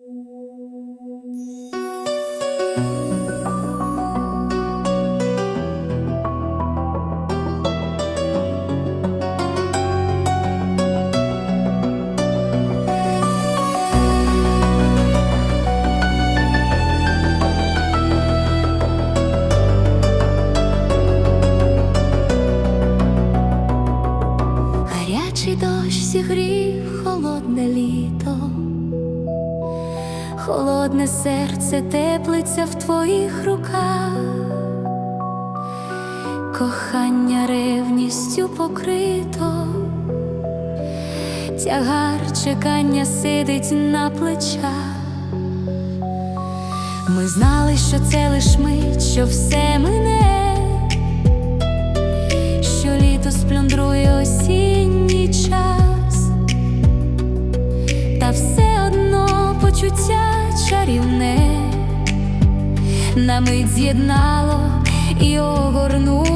Гарячий дощ зігрів холодне літо, холодне серце теплиться в твоїх руках, кохання ревністю покрито, тягар чекання сидить на плечах. Ми знали, що це лиш мить, що все мине. Що літо сплюндрує осінній час, почуття чарівне. На мить з'єднало і огорнуло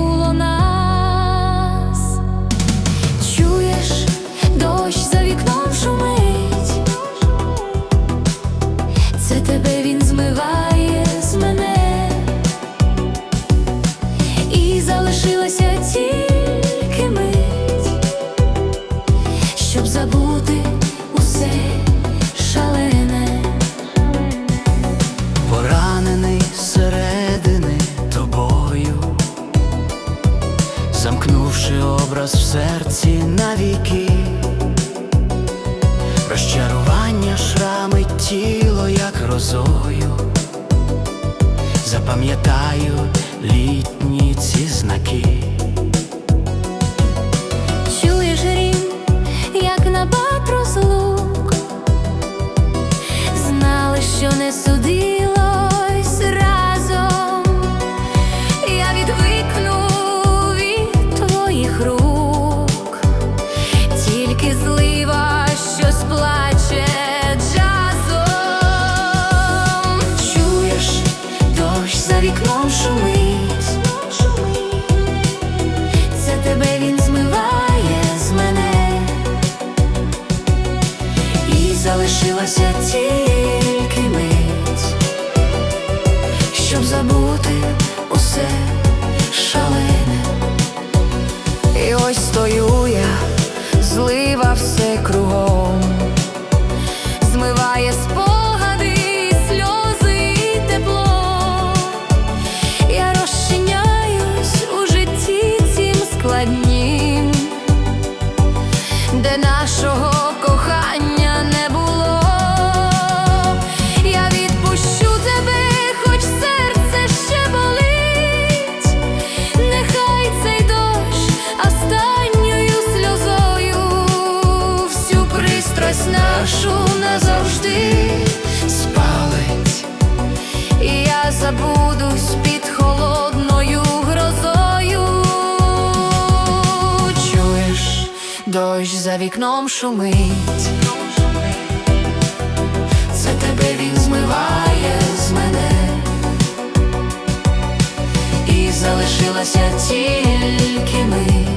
замкнувши образ в серці навіки, розчарування шрами тіло, як розою, запам'ятаю літні ці знаки. Залишилася тільки мить, щоб забути усе шалене. І ось стою я, злива все кругом, змиває спогади, сльози тепло. Я розчиняюсь у житті цім складнім, забудусь під холодною грозою. Чуєш, дощ за вікном шумить, це тебе він змиває з мене, і залишилася тільки ми.